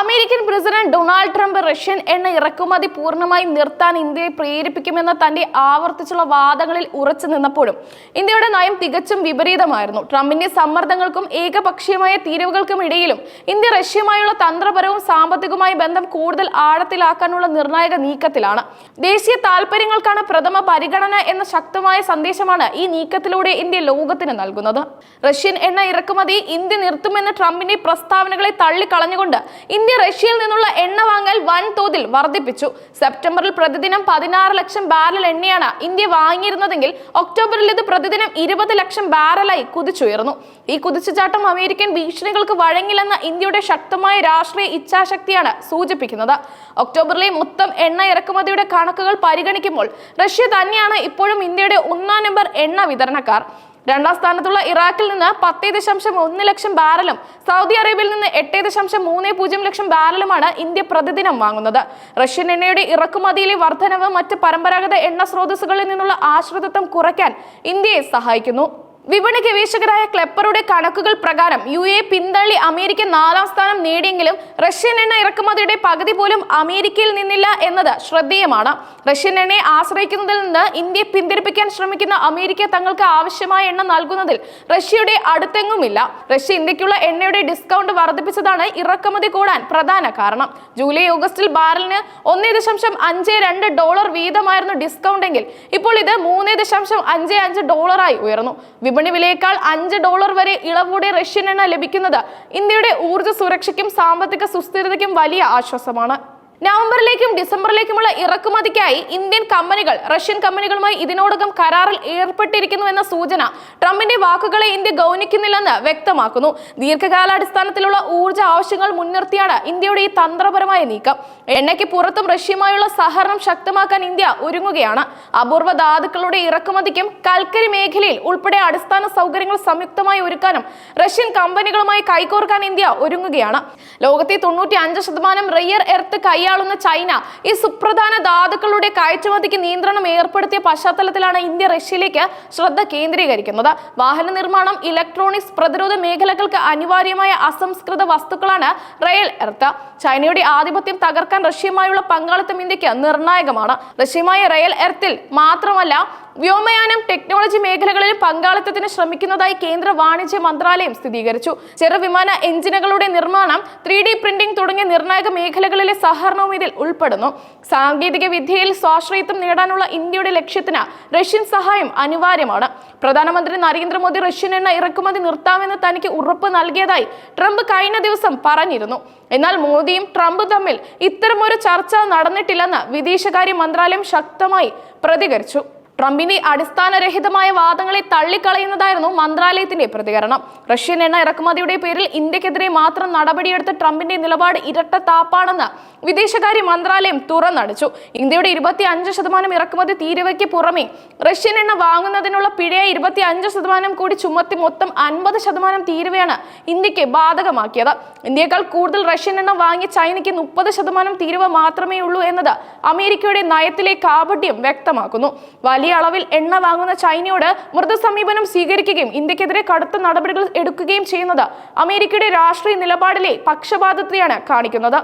American president Donald Trump Russian എണ്ണ ഇറക്കുമതി പൂർണമായി നിർത്താൻ ഇന്ത്യയെ പ്രേരിപ്പിക്കുമെന്ന തന്റെ ആവർത്തിച്ചുള്ള വാദങ്ങളിൽ ഉറച്ചു നിന്നപ്പോഴും ഇന്ത്യയുടെ നയം തികച്ചും വിപരീതമായിരുന്നു. ട്രംപിന്റെ സമ്മർദ്ദങ്ങൾക്കും ഏകപക്ഷീയമായ തീരുവകൾക്കും ഇടയിലും ഇന്ത്യ റഷ്യയുമായുള്ള തന്ത്രപരവും സാമ്പത്തികവുമായ ബന്ധം കൂടുതൽ ആഴത്തിലാക്കാനുള്ള നിർണായക നീക്കത്തിലാണ്. ദേശീയ താൽപര്യങ്ങൾക്കാണ് പ്രഥമ പരിഗണന എന്ന ശക്തമായ സന്ദേശമാണ് ഈ നീക്കത്തിലൂടെ ഇന്ത്യ ലോകത്തിന് നൽകുന്നത്. റഷ്യൻ എണ്ണ ഇറക്കുമതി ഇന്ത്യ നിർത്തുമെന്ന ട്രംപിന്റെ പ്രസ്താവനകളെ തള്ളിക്കളഞ്ഞുകൊണ്ട് ഇന്ത്യ റഷ്യയിൽ നിന്നുള്ള എണ്ണ വാങ്ങൽ വൻതോതിൽ വർദ്ധിപ്പിച്ചു. സെപ്റ്റംബറിൽ പ്രതിദിനം പതിനാറ് ലക്ഷം ബാരൽ എണ്ണയാണ് ഇന്ത്യ വാങ്ങിയിരുന്നതെങ്കിൽ ഒക്ടോബറിൽ ഇത് പ്രതിദിനം ഇരുപത് ലക്ഷം ബാരലായി കുതിച്ചുയർന്നു. ഈ കുതിച്ചുചാട്ടം അമേരിക്കൻ ഭീഷണികൾക്ക് വഴങ്ങില്ലെന്ന ഇന്ത്യയുടെ ശക്തമായ രാഷ്ട്രീയ ഇച്ഛാശക്തിയാണ് സൂചിപ്പിക്കുന്നത്. ഒക്ടോബറിലെ മൊത്തം എണ്ണ ഇറക്കുമതിയുടെ കണക്കുകൾ പരിഗണിക്കുമ്പോൾ റഷ്യ തന്നെയാണ് ഇപ്പോഴും ഇന്ത്യയുടെ ഒന്നാം നമ്പർ എണ്ണ വിതരണക്കാർ. രണ്ടാം സ്ഥാനത്തുള്ള ഇറാഖിൽ നിന്ന് പത്ത് ദശാംശം ഒന്ന് ലക്ഷം ബാരലും സൗദി അറേബ്യയിൽ നിന്ന് എട്ട് ദശാംശം മൂന്ന് പൂജ്യം ലക്ഷം ബാരലുമാണ് ഇന്ത്യ പ്രതിദിനം വാങ്ങുന്നത്. റഷ്യൻ എണ്ണയുടെ ഇറക്കുമതിയിലെ വർധനവ് മറ്റ് പരമ്പരാഗത എണ്ണ സ്രോതസ്സുകളിൽ നിന്നുള്ള ആശ്രിതത്വം കുറയ്ക്കാൻ ഇന്ത്യയെ സഹായിക്കുന്നു. വിപണി ഗവേഷകരായ ക്ലെപ്പറുടെ കണക്കുകൾ പ്രകാരം യു എ പിന്തള്ളി അമേരിക്ക നാലാം സ്ഥാനം നേടിയെങ്കിലും റഷ്യൻ എണ്ണ ഇറക്കുമതിയുടെ പകുതി പോലും അമേരിക്കയിൽ നിന്നില്ല എന്നത് ശ്രദ്ധേയമാണ്. റഷ്യൻ എണ്ണയെ ആശ്രയിക്കുന്നതിൽ നിന്ന് ഇന്ത്യയെ പിന്തിരിപ്പിക്കാൻ ശ്രമിക്കുന്ന അമേരിക്ക തങ്ങൾക്ക് ആവശ്യമായ എണ്ണ നൽകുന്നതിൽ റഷ്യയുടെ അടുത്തെങ്ങുമില്ല. റഷ്യ ഇന്ത്യക്കുള്ള എണ്ണയുടെ ഡിസ്കൗണ്ട് വർദ്ധിപ്പിച്ചതാണ് ഇറക്കുമതി കൂടാൻ പ്രധാന കാരണം. ജൂലൈ ഓഗസ്റ്റിൽ ബാരലിന് ഒന്നേ ദശാംശം അഞ്ച് രണ്ട് ഡോളർ വീതമായിരുന്നു ഡിസ്കൗണ്ട് എങ്കിൽ ഇപ്പോൾ ഇത് മൂന്ന് ദശാംശം അഞ്ച് അഞ്ച് ഡോളറായി ഉയർന്നു. വിപണി വിലയേക്കാൾ അഞ്ച് ഡോളർ വരെ ഇളവോടെ റഷ്യൻ എണ്ണ ലഭിക്കുന്നത് ഇന്ത്യയുടെ ഊർജ സുരക്ഷയ്ക്കും സാമ്പത്തിക സുസ്ഥിരതയ്ക്കും വലിയ ആശ്വാസമാണ്. നവംബറിലേക്കും ഡിസംബറിലേക്കുമുള്ള ഇറക്കുമതിക്കായി ഇന്ത്യൻ കമ്പനികൾ റഷ്യൻ കമ്പനികളുമായി ഇതിനോടകം കരാറിൽ ഏർപ്പെട്ടിരിക്കുന്നുവെന്ന സൂചന ട്രംപിന്റെ വാക്കുകളെ ഇന്ത്യ ഗൗനിക്കുന്നില്ലെന്ന് വ്യക്തമാക്കുന്നു. ദീർഘകാലാടിസ്ഥാനത്തിലുള്ള ഊർജ ആവശ്യങ്ങൾ മുൻനിർത്തിയാണ് ഇന്ത്യയുടെ ഈ തന്ത്രപരമായ നീക്കം. എണ്ണയ്ക്ക് പുറത്തും റഷ്യയുമായുള്ള സഹകരണം ശക്തമാക്കാൻ ഇന്ത്യ ഒരുങ്ങുകയാണ്. അപൂർവ ധാതുക്കളുടെ ഇറക്കുമതിക്കും കൽക്കരി മേഖലയിൽ ഉൾപ്പെടെ അടിസ്ഥാന സൗകര്യങ്ങൾ സംയുക്തമായി ഒരുക്കാനും റഷ്യൻ കമ്പനികളുമായി കൈകോർക്കാൻ ഇന്ത്യ ഒരുങ്ങുകയാണ്. ലോകത്തെ തൊണ്ണൂറ്റി അഞ്ച് ശതമാനം റെയർ എർത്ത് കൈയാളുന്ന ചൈന. ഈ സുപ്രധാന ധാതുക്കളുടെ കയറ്റുമതിക്ക് നിയന്ത്രണം ഏർപ്പെടുത്തിയ പശ്ചാത്തലത്തിലാണ് ഇന്ത്യ റഷ്യയിലേക്ക് ശ്രദ്ധ കേന്ദ്രീകരിക്കുന്നത്. വാഹന നിർമ്മാണം ഇലക്ട്രോണിക്സ് പ്രതിരോധ മേഖലകൾക്ക് അനിവാര്യമായ അസംസ്കൃത വസ്തുക്കളാണ് റെയിൽ എർത്ത്. ചൈനയുടെ ആധിപത്യം തകർക്കാൻ റഷ്യയുമായുള്ള പങ്കാളിത്തം ഇന്ത്യയ്ക്ക് നിർണായകമാണ്. റഷ്യയുമായ റെയിൽ എർത്തിൽ മാത്രമല്ല വ്യോമയാനം ടെക്നോളജി മേഖലകളിൽ പങ്കാളിത്തത്തിന് ശ്രമിക്കുന്നതായി കേന്ദ്ര വാണിജ്യ മന്ത്രാലയം സ്ഥിരീകരിച്ചു. ചെറുവിമാന എഞ്ചിനുകളുടെ നിർമ്മാണം ത്രീ ഡി പ്രിന്റിംഗ് തുടങ്ങിയ നിർണായക മേഖലകളിലെ സഹകരണവും ഇതിൽ ഉൾപ്പെടുന്നു. സാങ്കേതിക വിദ്യയിൽ സ്വാശ്രയത്വം നേടാനുള്ള ഇന്ത്യയുടെ ലക്ഷ്യത്തിന് റഷ്യൻ സഹായം അനിവാര്യമാണ്. പ്രധാനമന്ത്രി നരേന്ദ്രമോദി റഷ്യൻ എണ്ണ ഇറക്കുമതി നിർത്താമെന്ന് തനിക്ക് ഉറപ്പ് നൽകിയതായി ട്രംപ് കഴിഞ്ഞ ദിവസം പറഞ്ഞിരുന്നു. എന്നാൽ മോദിയും ട്രംപും തമ്മിൽ ഇത്തരമൊരു ചർച്ച നടന്നിട്ടില്ലെന്ന് വിദേശകാര്യ മന്ത്രാലയം ശക്തമായി പ്രതികരിച്ചു. ട്രംപിന്റെ അടിസ്ഥാനരഹിതമായ വാദങ്ങളെ തള്ളിക്കളയുന്നതായിരുന്നു മന്ത്രാലയത്തിന്റെ പ്രതികരണം. റഷ്യൻ എണ്ണ ഇറക്കുമതിയുടെ പേരിൽ ഇന്ത്യക്കെതിരെ മാത്രം നടപടിയെടുത്ത ട്രംപിന്റെ നിലപാട് ഇരട്ടത്താപ്പാണെന്ന് വിദേശകാര്യ മന്ത്രാലയം തുറന്നടിച്ചു. ഇന്ത്യയുടെ ഇരുപത്തി അഞ്ച് ശതമാനം ഇറക്കുമതി തീരുവയ്ക്ക് പുറമെ റഷ്യൻ എണ്ണ വാങ്ങുന്നതിനുള്ള പിഴയെ ഇരുപത്തി അഞ്ച് ശതമാനം കൂടി ചുമത്തി മൊത്തം അൻപത് ശതമാനം തീരുവയാണ് ഇന്ത്യയ്ക്ക് ബാധകമാക്കിയത്. ഇന്ത്യയേക്കാൾ കൂടുതൽ റഷ്യൻ എണ്ണ വാങ്ങി ചൈനയ്ക്ക് മുപ്പത് ശതമാനം തീരുവ മാത്രമേ ഉള്ളൂ എന്നത് അമേരിക്കയുടെ നയത്തിലെ കാപട്യം വ്യക്തമാക്കുന്നു. വലിയ അളവിൽ എണ്ണ വാങ്ങുന്ന ചൈനയോട് മൃദു സമീപനം സ്വീകരിക്കുകയും ഇന്ത്യക്കെതിരെ കടുത്ത നടപടികൾ എടുക്കുകയും ചെയ്യുന്നത് അമേരിക്കയുടെ രാഷ്ട്രീയ നിലപാടിലെ പക്ഷപാതത്തെയാണ് കാണിക്കുന്നത്.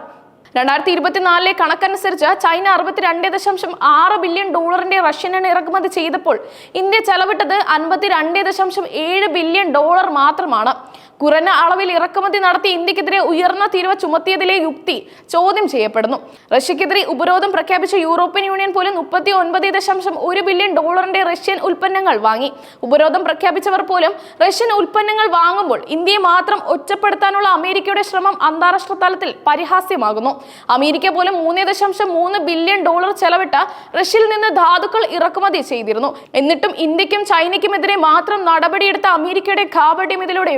രണ്ടായിരത്തി ഇരുപത്തിനാലിലെ കണക്കനുസരിച്ച് ചൈന അറുപത്തിരണ്ട് ദശാംശം ആറ് ബില്യൺ ഡോളറിന്റെ റഷ്യൻ എണ്ണ ഇറക്കുമതി ചെയ്തപ്പോൾ ഇന്ത്യ ചെലവിട്ടത് അൻപത്തിരണ്ട് ദശാംശം ഏഴ് ബില്യൺ ഡോളർ മാത്രമാണ്. കുറഞ്ഞ അളവിൽ ഇറക്കുമതി നടത്തി ഇന്ത്യക്കെതിരെ ഉയർന്ന തീരുവ ചുമത്തിയതിലെ യുക്തി ചോദ്യം ചെയ്യപ്പെടുന്നു. റഷ്യക്കെതിരെ ഉപരോധം പ്രഖ്യാപിച്ച യൂറോപ്യൻ യൂണിയൻ പോലും മുപ്പത്തി ഒൻപത് ദശാംശം ഒരു ബില്യൺ ഡോളറിന്റെ റഷ്യൻ ഉൽപ്പന്നങ്ങൾ വാങ്ങി. ഉപരോധം പ്രഖ്യാപിച്ചവർ പോലും റഷ്യൻ ഉൽപ്പന്നങ്ങൾ വാങ്ങുമ്പോൾ ഇന്ത്യയെ മാത്രം ഒറ്റപ്പെടുത്താനുള്ള അമേരിക്കയുടെ ശ്രമം അന്താരാഷ്ട്ര തലത്തിൽ പരിഹാസ്യമാകുന്നു. അമേരിക്ക പോലും മൂന്ന് ദശാംശം മൂന്ന് ബില്യൺ ഡോളർ ചെലവിട്ട റഷ്യയിൽ നിന്ന് ധാതുക്കൾ ഇറക്കുമതി ചെയ്തിരുന്നു. എന്നിട്ടും ഇന്ത്യക്കും ചൈനയ്ക്കുമെതിരെ മാത്രം നടപടിയെടുത്ത അമേരിക്കയുടെ കാപട്യം ഇതിലൂടെ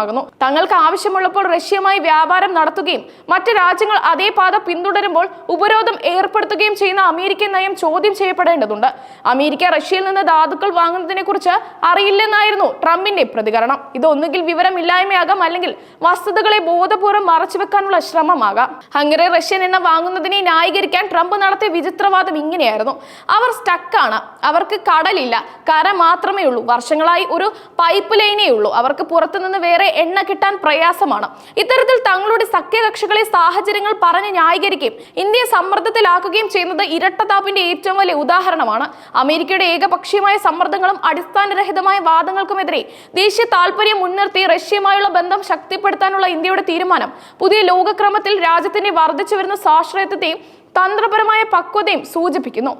വ്യക്തമാകുന്നു. തങ്ങൾക്ക് ആവശ്യമുള്ളപ്പോൾ റഷ്യയുമായി വ്യാപാരം നടത്തുകയും മറ്റ് രാജ്യങ്ങൾ അതേ പാത പിന്തുടരുമ്പോൾ ഉപരോധം ഏർപ്പെടുത്തുകയും ചെയ്യുന്ന അമേരിക്കൻ നയം ചോദ്യം ചെയ്യപ്പെടേണ്ടതുണ്ട്. അമേരിക്ക റഷ്യയിൽ നിന്ന് ധാതുക്കൾ വാങ്ങുന്നതിനെ കുറിച്ച് അറിയില്ലെന്നായിരുന്നു ട്രംപിന്റെ പ്രതികരണം. ഇത് ഒന്നുകിൽ വിവരമില്ലായ്മയാകാം അല്ലെങ്കിൽ വസ്തുതകളെ ബോധപൂർവം മറച്ചുവെക്കാനുള്ള ശ്രമമാകാം. ഹംഗറി റഷ്യൻ എണ്ണ വാങ്ങുന്നതിനെ ന്യായീകരിക്കാൻ ട്രംപ് നടത്തിയ വിചിത്രവാദം ഇങ്ങനെയായിരുന്നു. അവർ സ്റ്റക്കാണ്. അവർക്ക് കടലില്ല. കര മാത്രമേ ഉള്ളൂ വർഷങ്ങളായി ഒരു പൈപ്പ് ലൈനേ ഉള്ളൂ അവർക്ക് പുറത്തുനിന്ന് വേറെ എണ്ണ കിട്ടാൻ പ്രയാസമാണ്. ഇത്തരത്തിൽ തങ്ങളുടെ സഖ്യകക്ഷികളെ സാഹചര്യങ്ങൾ പറഞ്ഞ് ന്യായീകരിക്കുകയും ഇന്ത്യയെ സമ്മർദ്ദത്തിലാക്കുകയും ചെയ്യുന്നത് ഇരട്ടത്താപ്പിന്റെ ഏറ്റവും വലിയ ഉദാഹരണമാണ്. അമേരിക്കയുടെ ഏകപക്ഷീയമായ സമ്മർദ്ദങ്ങളും അടിസ്ഥാനരഹിതമായ വാദങ്ങൾക്കുമെതിരെ ദേശീയ താൽപര്യം മുൻനിർത്തി റഷ്യയുമായുള്ള ബന്ധം ശക്തിപ്പെടുത്താനുള്ള ഇന്ത്യയുടെ തീരുമാനം പുതിയ ലോകക്രമത്തിൽ രാജ്യത്തിന്റെ വർദ്ധിച്ചു വരുന്ന സ്വാശ്രയത്വത്തെയും തന്ത്രപരമായ പക്വതയും സൂചിപ്പിക്കുന്നു.